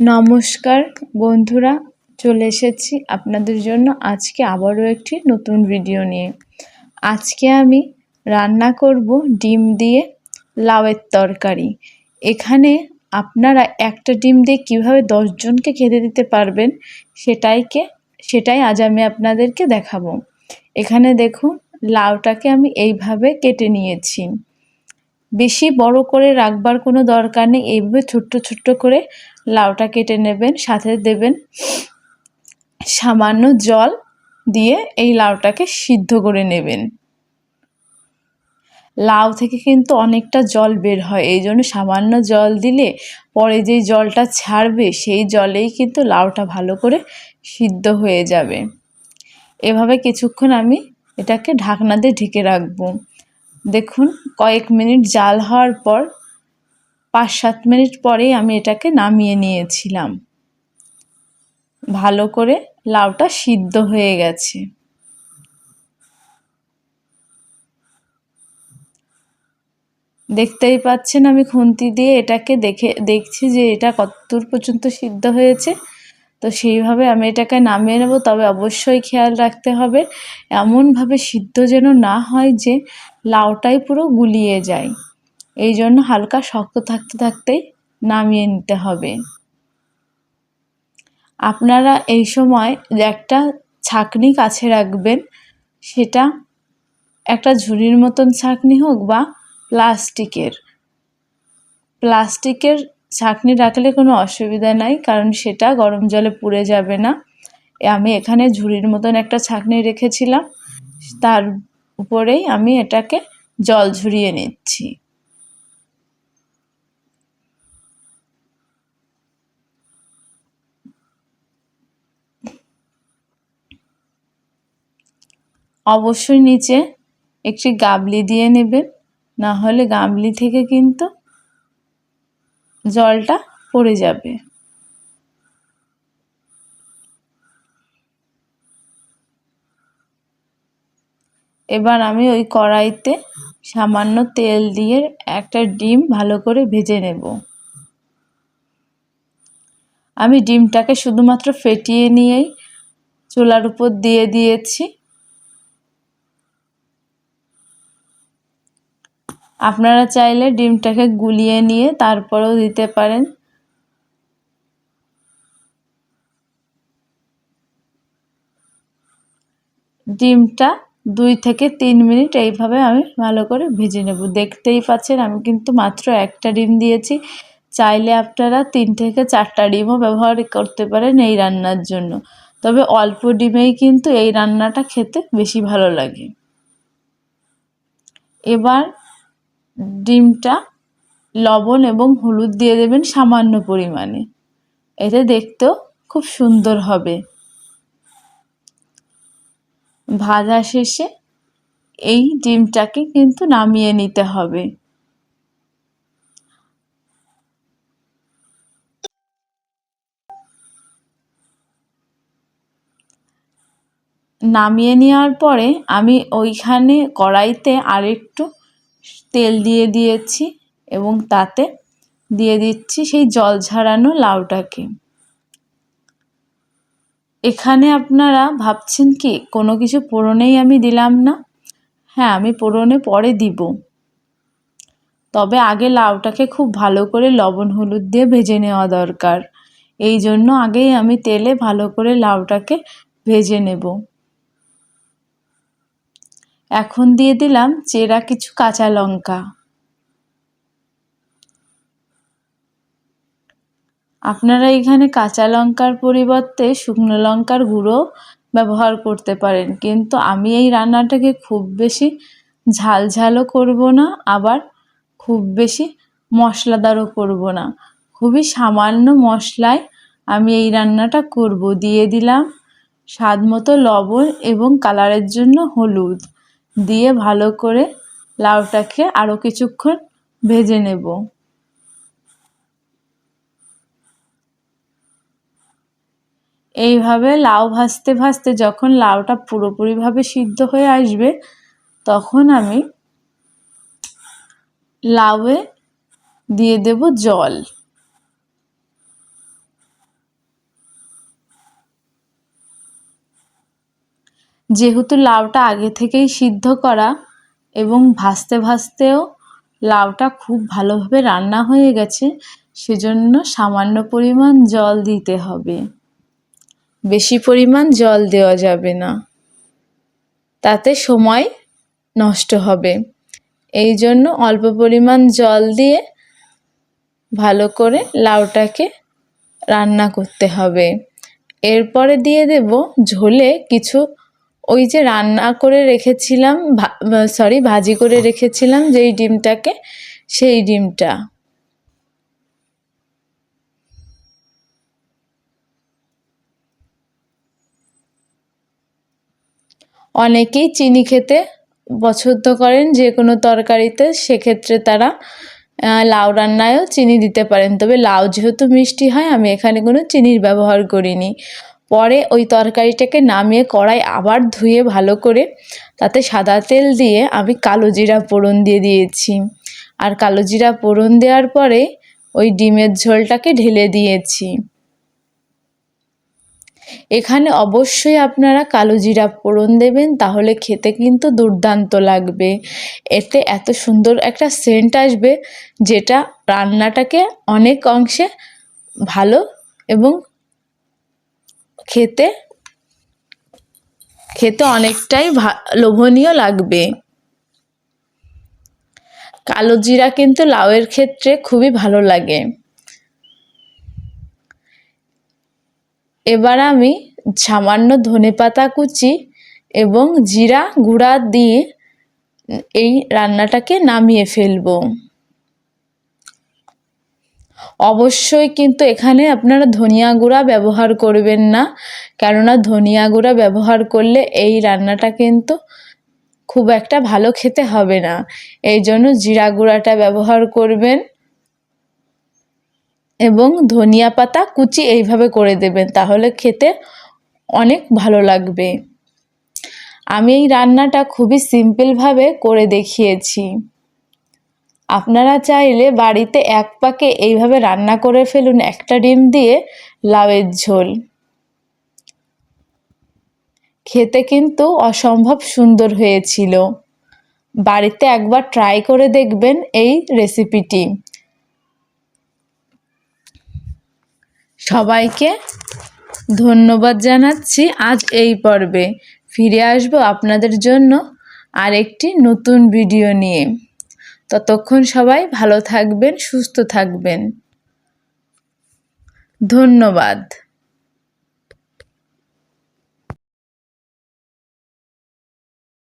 নমস্কার, বন্ধুরা, চলে এসেছি আপনাদের জন্য আজকে আবারও একটি নতুন ভিডিও নিয়ে। আজকে আমি রান্না করব ডিম দিয়ে লাউয়ের তরকারি। এখানে আপনারা একটা ডিম দিয়ে কীভাবে দশজনকে খেতে দিতে পারবেন সেটাইকে, সেটাই আজ আমি আপনাদেরকে দেখাবো। এখানে দেখুন, লাউটাকে আমি এইভাবে কেটে নিয়েছি। বেশি বড় করে রাখবার কোনো দরকার নেই। এইভাবে ছোট্ট ছোট্ট করে লাউটা কেটে নেবেন, সাথে দেবেন সামান্য জল দিয়ে এই লাউটাকে সিদ্ধ করে নেবেন। লাউ থেকে কিন্তু অনেকটা জল বের হয়, এই জন্য সামান্য জল দিলে পরে যেই জলটা ছাড়বে, সেই জলেই কিন্তু লাউটা ভালো করে সিদ্ধ হয়ে যাবে। এভাবে কিছুক্ষণ আমি এটাকে ঢাকনা দিয়ে ঢেকে রাখব। দেখুন, কয়েক মিনিট জাল হওয়ার পর পাঁচ সাত মিনিট পরেই আমি এটাকে নামিয়ে নিয়েছিলাম। ভালো করে লাউটা সিদ্ধ হয়ে গেছে। দেখতেই পাচ্ছেন আমি খুন্তি দিয়ে এটাকে দেখে, দেখছি যে এটা কতদূর পর্যন্ত সিদ্ধ হয়েছে। তো সেইভাবে আমি এটাকে নামিয়ে নেব। তবে অবশ্যই খেয়াল রাখতে হবে, এমনভাবে সিদ্ধ যেন না হয় যে লাউটাই পুরো গুলিয়ে যায়। এই জন্য হালকা শক্ত থাকতে থাকতেই নামিয়ে নিতে হবে। আপনারা এই সময় একটা ছাকনি কাছে রাখবেন, সেটা একটা ঝুড়ির মতন ছাকনি হোক বা প্লাস্টিকের। প্লাস্টিকের ছাকনি রাখলে কোনো অসুবিধা নাই, কারণ সেটা গরম জলে পুড়ে যাবে না। আমি এখানে ঝুড়ির মতন একটা ছাঁকনি রেখেছিলাম। তার উপরেই আমি এটাকে জল ঝরিয়ে নিচ্ছি। অবশ্যই নিচে একটি গাবলি দিয়ে নেবেন, না হলে গাবলি থেকে কিন্তু জলটা পড়ে যাবে। এবার আমি ওই কড়াইতে সামান্য তেল দিয়ে একটা ডিম ভালো করে ভেজে নেব। আমি ডিমটাকে শুধুমাত্র ফেটিয়ে নিয়েই চুলার উপর দিয়ে দিয়েছি। আপনারা চাইলে ডিমটাকে গুলিয়ে নিয়ে তারপরেও দিতে পারেন। ডিমটা দুই থেকে তিন মিনিট এইভাবে আমি ভালো করে ভেজে নেব। দেখতেই পাচ্ছেন, আমি কিন্তু মাত্র একটা ডিম দিয়েছি। চাইলে আপনারা তিন থেকে চারটা ডিমও ব্যবহার করতে পারেন এই রান্নার জন্য। তবে অল্প ডিমেই কিন্তু এই রান্নাটা খেতে বেশি ভালো লাগে। এবার ডিমটা লবণ এবং হলুদ দিয়ে দেবেন সামান্য পরিমাণে। এতে দেখতেও খুব সুন্দর হবে। ভাজা শেষে এই ডিমটাকে কিন্তু নামিয়ে নিতে হবে। নামিয়ে নেওয়ার পরে আমি ওইখানে কড়াইতে আরেকটু তেল দিয়ে দিয়েছি এবং তাতে দিয়ে দিচ্ছি সেই জল ঝরানো লাউটাকে। এখানে আপনারা ভাবছেন কি, কোনো কিছু পোড়নেই আমি দিলাম না? হ্যাঁ আমি পোড়নে পরে দিব। তবে আগে লাউটাকে খুব ভালো করে লবণ হলুদ দিয়ে ভেজে নেওয়া দরকার। এই জন্য আগেই আমি তেলে ভালো করে লাউটাকে ভেজে নেব। এখন দিয়ে দিলাম চেরা কিছু কাঁচা লঙ্কা। আপনারা এখানে কাঁচা লঙ্কার পরিবর্তে শুকনো লঙ্কার গুঁড়ো ব্যবহার করতে পারেন, কিন্তু আমি এই রান্নাটাকে খুব বেশি ঝাল ঝালও করব না, আবার খুব বেশি মশলাদারও করব না। খুবই সামান্য মশলায় আমি এই রান্নাটা করব। দিয়ে দিলাম স্বাদ মতো লবণ এবং কালারের জন্য হলুদ। দিয়ে ভালো করে লাউটাকে আরও কিছুক্ষণ ভেজে নেব। এইভাবে লাউ ভাজতে ভাজতে যখন লাউটা পুরোপুরিভাবে সিদ্ধ হয়ে আসবে, তখন আমি লাউয়ে দিয়ে দেব জল। যেহেতু লাউটা আগে থেকেই সিদ্ধ করা এবং ভাজতে ভাজতেও লাউটা খুব ভালোভাবে রান্না হয়ে গেছে, সেজন্য সামান্য পরিমাণ জল দিতে হবে। বেশি পরিমাণ জল দেওয়া যাবে না। তাতে সময় নষ্ট হবে। এই জন্য অল্প পরিমাণ জল দিয়ে ভালো করে লাউটাকে রান্না করতে হবে। এরপরে দিয়ে দেব ঝোলে কিছু ওই যে রান্না করে রেখেছিলাম সরি ভাজি করে রেখেছিলাম যেই ডিমটাকে, সেই ডিমটা। অনেকেই চিনি খেতে পছন্দ করেন, যে কোনো তরকারিতে সেক্ষেত্রে তারা লাউ রান্নায়ও চিনি দিতে পারেন। তবে লাউ যেহেতু মিষ্টি হয়, আমি এখানে কোনো চিনির ব্যবহার করিনি। পরে ওই তরকারিটাকে নামিয়ে কড়াই আবার ধুয়ে ভালো করে তাতে সাদা তেল দিয়ে আমি কালো জিরা ফোড়ন দিয়ে দিয়েছি। আর কালো জিরা ফোড়ন দেওয়ার পরে ওই ডিমের ঝোলটাকে ঢেলে দিয়েছি। এখানে অবশ্যই আপনারা কালো জিরা ফোড়ন দেবেন, তাহলে খেতে কিন্তু দুর্দান্ত লাগবে। এতে এত সুন্দর একটা সেন্ট আসবে, যেটা রান্নাটাকে অনেক অংশে ভালো এবং খেতে? খেতে অনেকটাই লোভনীয় লাগবে। কালো জিরা কিন্তু লাউয়ের ক্ষেত্রে খুবই ভালো লাগে। এবার আমি সামান্য ধনে পাতা কুচি এবং জিরা গুঁড়া দিয়ে এই রান্নাটাকে নামিয়ে ফেলব। অবশ্যই কিন্তু এখানে আপনারা ধনিয়া গুঁড়া ব্যবহার করবেন না। কেননা ধনিয়া গুঁড়া ব্যবহার করলে এই রান্নাটা কিন্তু খুব একটা ভালো খেতে হবে না। এই জন্য জিরা গুঁড়াটা ব্যবহার করবেন এবং ধনিয়া পাতা কুচি এইভাবে করে দেবেন, তাহলে খেতে অনেক ভালো লাগবে। আমি এই রান্নাটা খুবই সিম্পলভাবে করে দেখিয়েছি। আপনারা চাইলে বাড়িতে এক পাকে এইভাবে রান্না করে ফেলুন একটা ডিম দিয়ে লাউয়ের ঝোল। খেতে কিন্তু অসম্ভব সুন্দর হয়েছিল। বাড়িতে একবার ট্রাই করে দেখবেন এই রেসিপিটি। সবাইকে ধন্যবাদ জানাচ্ছি আজ এই পর্বে। ফিরে আসব আপনাদের জন্য আরেকটি নতুন ভিডিও নিয়ে। ততক্ষণ সবাই ভালো থাকবেন সুস্থ থাকবেন। ধন্যবাদ।